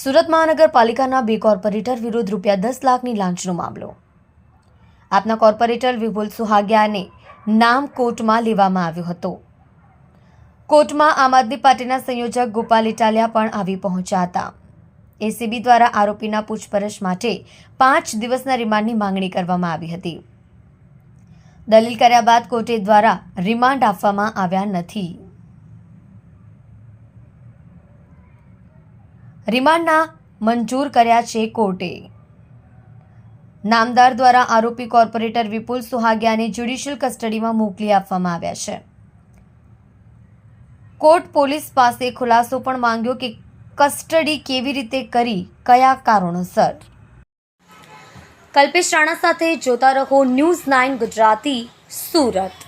સુરત મહાનગરપાલિકાના બે કોર્પોરેટર વિરુદ્ધ રૂપિયા દસ લાખની લાંચનો મામલો. આપના કોર્પોરેટર વિપુલ સુહાગિયાને નામ કોર્ટમાં લેવામાં આવ્યો હતો. કોર્ટમાં આમ આદમી પાર્ટીના સંયોજક ગોપાલ ઇટાલિયા પણ આવી પહોંચ્યા હતા. એસીબી દ્વારા આરોપીના પૂછપરછ માટે પાંચ દિવસના રિમાન્ડની માંગણી કરવામાં આવી હતી. દલીલ કર્યા બાદ કોર્ટે દ્વારા રિમાન્ડ આપવામાં આવ્યા નથી. રિમાન્ડના મંજૂર કર્યા છે કોર્ટે. નામદાર દ્વારા આરોપી કોર્પોરેટર વિપુલ સુહાગિયાને જ્યુડિશિયલ કસ્ટડીમાં મોકલી આપવામાં આવ્યા છે. કોર્ટ પોલીસ પાસે ખુલાસો પણ માંગ્યો કે કસ્ટડી કેવી રીતે કરી, કયા કારણોસર. કલ્પેશ રાણા સાથે જોતા રહો ન્યૂઝ નાઇન ગુજરાતી, સુરત.